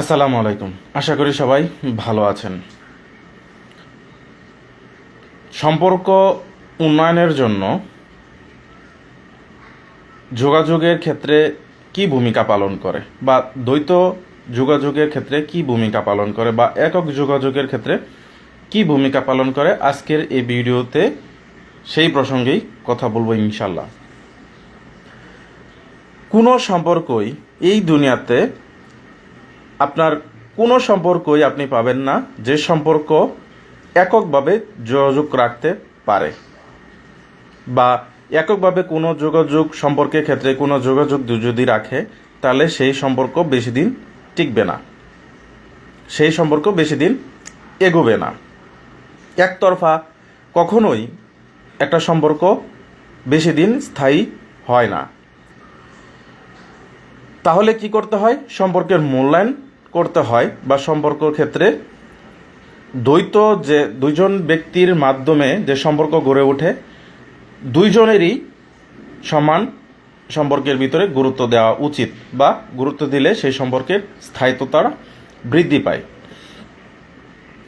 আসসালামু আলাইকুম। আশা করি সবাই ভালো আছেন। সম্পর্ক উন্নয়নের জন্য যোগাযোগের ক্ষেত্রে কি ভূমিকা পালন করে? বা দ্বৈত যোগাযোগের ক্ষেত্রে কি ভূমিকা পালন করে? বা একক যোগাযোগের ক্ষেত্রে কি ভূমিকা পালন করে? আজকের এই ভিডিওতে সেই প্রসঙ্গেই কথা বলব ইনশাল্লাহ কোনো সম্পর্কই এই দুনিয়াতে কোনো সম্পর্কই আপনি পাবেন না, যে সম্পর্ক এককভাবে যোগাযোগ রাখতে পারে। বা এককভাবে কোনো যোগাযোগ সম্পর্কের ক্ষেত্রে কোনো যোগাযোগ যদি রাখে, তাহলে সেই সম্পর্ক বেশি দিন টিকবে না। সেই সম্পর্ক বেশি দিন এগোবে না। একতরফা কখনোই একটা সম্পর্ক বেশি দিন স্থায়ী হয় না। তাহলে কি করতে হয়? সম্পর্কের মূল্যায়ন করতে হয় বা সম্পর্কর ক্ষেত্রে দ্বৈত যে দুইজন ব্যক্তির মাধ্যমে যে সম্পর্ক গড়ে ওঠে, দুইজনেরই সমান সম্পর্কের ভিতরে গুরুত্ব দেওয়া উচিত বা গুরুত্ব দিলে সেই সম্পর্কের স্থায়িত্বতা বৃদ্ধি পায়।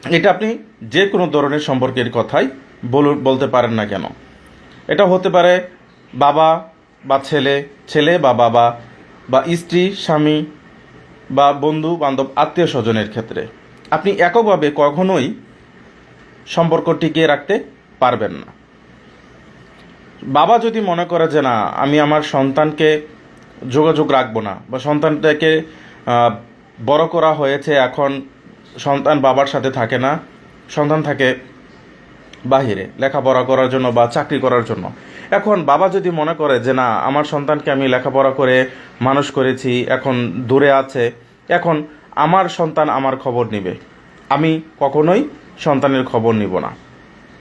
এটা আপনি যে কোনো ধরনের সম্পর্কের কথাই বলু- বলতে পারেন না কেন। এটা হতে পারে বাবা বা ছেলে ছেলে বা বাবা বা স্ত্রী, স্বামী বা বন্ধু, বান্ধব, আত্মীয় স্বজনের ক্ষেত্রে। আপনি এককভাবে কখনোই সম্পর্ক টিকিয়ে রাখতে পারবেন না। বাবা যদি মনে করে যে, না, আমি আমার সন্তানকে যোগাযোগ রাখব না বা সন্তানটাকে বড় করা হয়েছে, এখন সন্তান বাবার সাথে থাকে না, সন্তান থাকে বাহিরে, লেখাপড়া করার জন্য বা চাকরি করার জন্য। এখন বাবা যদি মনে করে যে, না, আমার সন্তানকে আমি লেখাপড়া করে মানুষ করেছি, এখন দূরে আছে, এখন আমার সন্তান আমার খবর নিবে। আমি কখনোই সন্তানের খবর নিব না।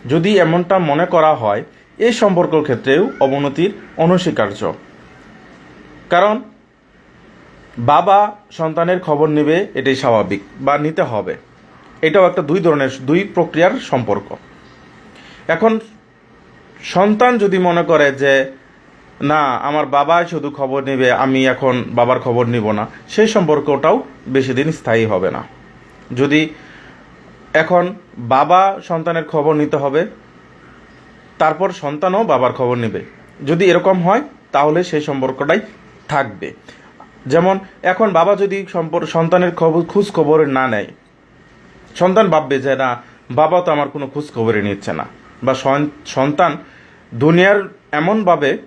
যদি এমনটা মনে করা হয় এই সম্পর্কের ক্ষেত্রেও অবনতির অনস্বীকার্য। কারণ বাবা সন্তানের খবর নেবে, এটাই স্বাভাবিক, বা নিতে হবে। এটাও একটা দুই ধরনের, দুই প্রক্রিয়ার সম্পর্ক। এখন সন্তান যদি মনে করে যে, না, আমার বাবাই শুধু খবর নেবে, আমি এখন বাবার খবর নিব না, সেই সম্পর্কটাও বেশি দিন স্থায়ী হবে না। যদি এখন বাবা সন্তানের খবর নিতে হবে, তারপর সন্তানও বাবার খবর নেবে। যদি এরকম হয়, তাহলে সেই সম্পর্কটাই থাকবে। যেমন, এখন বাবা যদি সন্তানের খবর খোঁজ খবর না নেয়, সন্তান ভাববে যে, না, বাবা তো আমার কোনো খোঁজ খবরই নিচ্ছে না। বা সন- সন্তান দুনিয়ার এমনভাবে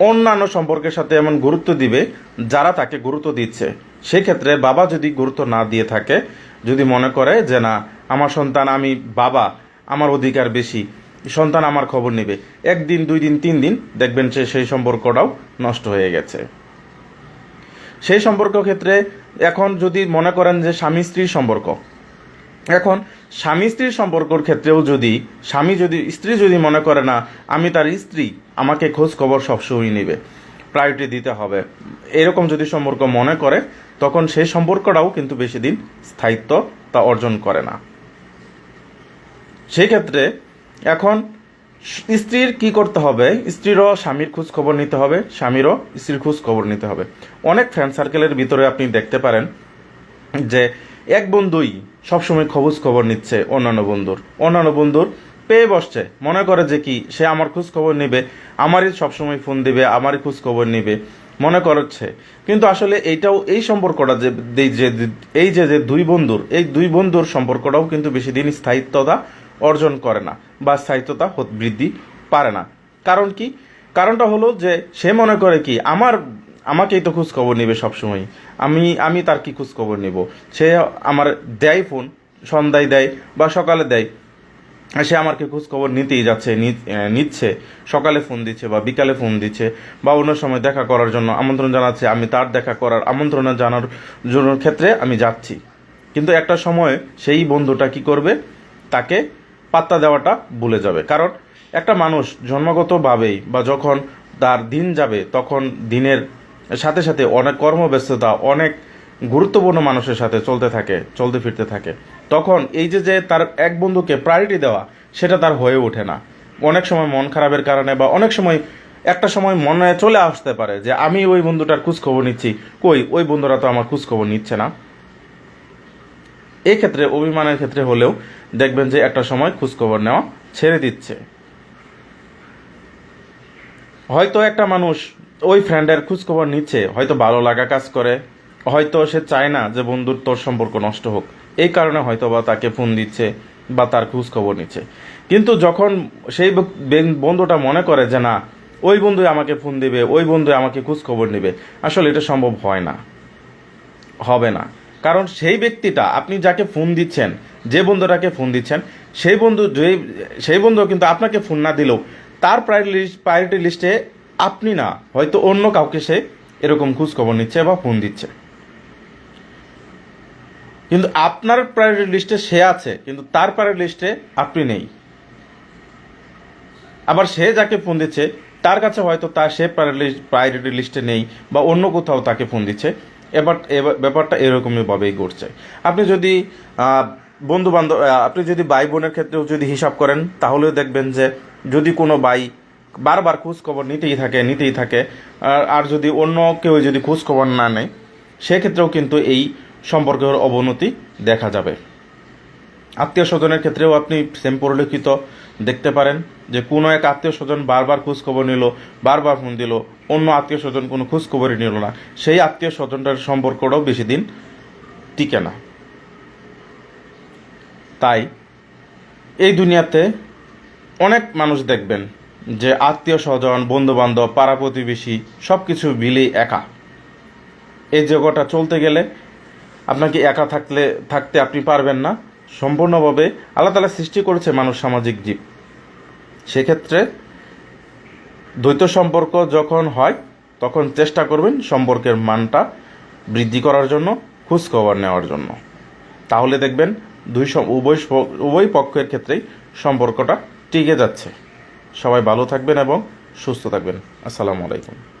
অন্যান্য সম্পর্কের সাথে এমন গুরুত্ব দিবে, যারা তাকে গুরুত্ব দিচ্ছে। সেক্ষেত্রে বাবা যদি গুরুত্ব না দিয়ে থাকে, যদি মনে করে যে, না, আমার সন্তান আমি বাবা, আমার অধিকার বেশি, সন্তান আমার খবর নেবে। একদিন, দুই দিন, তিন দিন দেখবেন যে সেই সম্পর্কটাও নষ্ট হয়ে গেছে। সেই সম্পর্ক ক্ষেত্রে এখন যদি মনে করেন যে স্বামী স্ত্রীর সম্পর্ক এখন, স্বামী স্ত্রীর সম্পর্কর ক্ষেত্রেও যদি, স্বামী যদি, স্ত্রী যদি মনে করে না, আমি তার স্ত্রী, আমাকে খোঁজ খবর সবসময় নেবে প্রায়োরিটি দিতে হবে। এরকম যদি সম্পর্ক মনে করে, তখন সেই সম্পর্কটাও কিন্তু বেশি দিন স্থায়িত্ব তা অর্জন করে না। সেই ক্ষেত্রে এখন, স্ত্রীর কি করতে হবে? স্ত্রীরও স্বামীর খোঁজ খবর নিতে হবে, স্বামীরও স্ত্রীর খোঁজ খবর নিতে হবে। অনেক ফ্রেন্ড সার্কেলের ভিতরে আপনি দেখতে পারেন যে, এক বন্ধুই সবসময় খোঁজ খবর নিচ্ছে অন্যান্য বন্ধুর। অন্যান্য বন্ধুর পেয়ে বসছে। মনে করে যে কি, সে আমার খোঁজ খবর নেবে, আমারই সবসময় ফোন দিবে, আমারই খোঁজ খবর নেবে। মনে করছে। কিন্তু আসলে এইটাও এই সম্পর্কটা যে এই যে যে দুই বন্ধুর, এই দুই বন্ধুর সম্পর্কটাও কিন্তু বেশি দিন স্থায়িত্বতা অর্জন করে না বা স্থায়িত্বতা বৃদ্ধি পারে না। কারণ কি? কারণটা হলো যে সে মনে করে কি, আমার আমাকেই তো খোঁজ খবর নেবে সবসময় আমি আমি তার কি খোঁজ খবর নেব? সে আমার দেয় ফোন, সন্ধ্যায় দেয় বা সকালে দেয়। সে আমাকে খোঁজ খবর নিতেই যাচ্ছে নিচ্ছে। সকালে ফোন দিচ্ছে বা বিকালে ফোন দিচ্ছে বা অন্য সময় দেখা করার জন্য আমন্ত্রণ জানাচ্ছে। আমি তার দেখা করার আমন্ত্রণ জানার জন্য ক্ষেত্রে আমি যাচ্ছি। কিন্তু একটা সময় সেই বন্ধুটা কি করবে? তাকে পাত্তা দেওয়াটা ভুলে যাবে। কারণ একটা মানুষ জন্মগতভাবেই বা যখন তার দিন যাবে, তখন দিনের সাথে সাথে অনেক কর্মব্যস্ততা, অনেক গুরুত্বপূর্ণ মানুষের সাথে চলতে থাকে, চলতে ফিরতে থাকে। তখন এই যে যে তার এক বন্ধুকে প্রায়োরিটি দেওয়া, সেটা তার হয়ে ওঠে না। অনেক সময় মন খারাপের কারণে বা অনেক সময় একটা সময় মনে চলে আসতে পারে যে, আমি ওই বন্ধুটার খোঁজখবর নিচ্ছি। কই? ওই বন্ধুরা তো আমার খোঁজখবর নিচ্ছে না। এক্ষেত্রে, অভিমানের ক্ষেত্রে হলেও দেখবেন যে, একটা সময় খোঁজখবর নেওয়া ছেড়ে দিচ্ছে। হয়তো একটা মানুষ ওই ফ্রেন্ডের খোঁজখবর নিচ্ছে, হয়তো ভালো লাগা কাজ করে, হয়তো সে চায় না যে বন্ধুর তোর সম্পর্ক নষ্ট হোক। এই কারণে হয়তো বা তাকে ফোন দিচ্ছে বা তার খোঁজখবর নিচ্ছে। কিন্তু যখন সেই বন্ধুটা মনে করে যে না, ওই বন্ধু আমাকে ফোন দিবে, ওই বন্ধু আমাকে খোঁজখবর নেবে, আসলে এটা সম্ভব হয় না। হবে না। কারণ সেই ব্যক্তিটা, আপনি যাকে ফোন দিচ্ছেন, যে বন্ধুটাকে ফোন দিচ্ছেন, সেই বন্ধু যে সেই বন্ধু কিন্তু আপনাকে ফোন না দিলেও তার প্রায়োরিটি লিস্টে আপনি না, হয়তো অন্য কাউকে সে এরকম খোঁজখবর নিচ্ছে বা ফোন দিচ্ছে। কিন্তু আপনার প্রায়োরিটি লিস্টে সে আছে, কিন্তু তার প্রায়োরিটি লিস্টে আপনি নেই। আবার সে যাকে ফোন দিচ্ছে, তার কাছে হয়তো তার সে প্রায়োরিটি লিস্টে নেই বা অন্য কোথাও তাকে ফোন দিচ্ছে। এবার ব্যাপারটা এরকমই ভাবেই ঘটছে। আপনি যদি বন্ধু বান্ধব আপনি যদি ভাই বোনের ক্ষেত্রেও যদি হিসাব করেন, তাহলেও দেখবেন যে যদি কোনো ভাই বারবার খোঁজ খবর নিতেই থাকে নিতেই থাকে। আর- যদি অন্য কেউ যদি খোঁজ খবর না নেয়, সেক্ষেত্রেও কিন্তু এই সম্পর্কের অবনতি দেখা যাবে। আত্মীয় স্বজনের ক্ষেত্রেও আপনি সেম পরিলক্ষিত দেখতে পারেন যে কোনো এক আত্মীয় স্বজন বারবার খোঁজ খবর নিল, বারবার ফোন দিল, অন্য আত্মীয় স্বজন কোনো খোঁজ খবরই নিল না। সেই আত্মীয় স্বজনটার সম্পর্কটাও বেশি দিন টিকে না। তাই এই দুনিয়াতে অনেক মানুষ দেখবেন যে আত্মীয় স্বজন বন্ধু বান্ধব পাড়া প্রতিবেশী সব কিছু মিলেই একা। এই জগৎটা চলতে গেলে আপনাকে একা থাকলে, থাকতে আপনি পারবেন না। সম্পূর্ণভাবে আল্লাহ তালা সৃষ্টি করেছে মানুষ সামাজিক জীব। সেক্ষেত্রে দ্বৈত সম্পর্ক যখন হয়, তখন চেষ্টা করবেন সম্পর্কের মানটা বৃদ্ধি করার জন্য, খোঁজখবর নেওয়ার জন্য। তাহলে দেখবেন দুই উভয় উভয় পক্ষের ক্ষেত্রেই সম্পর্কটা টিকে যাচ্ছে। সবাই ভালো থাকবেন এবং সুস্থ থাকবেন। আসসালামু আলাইকুম।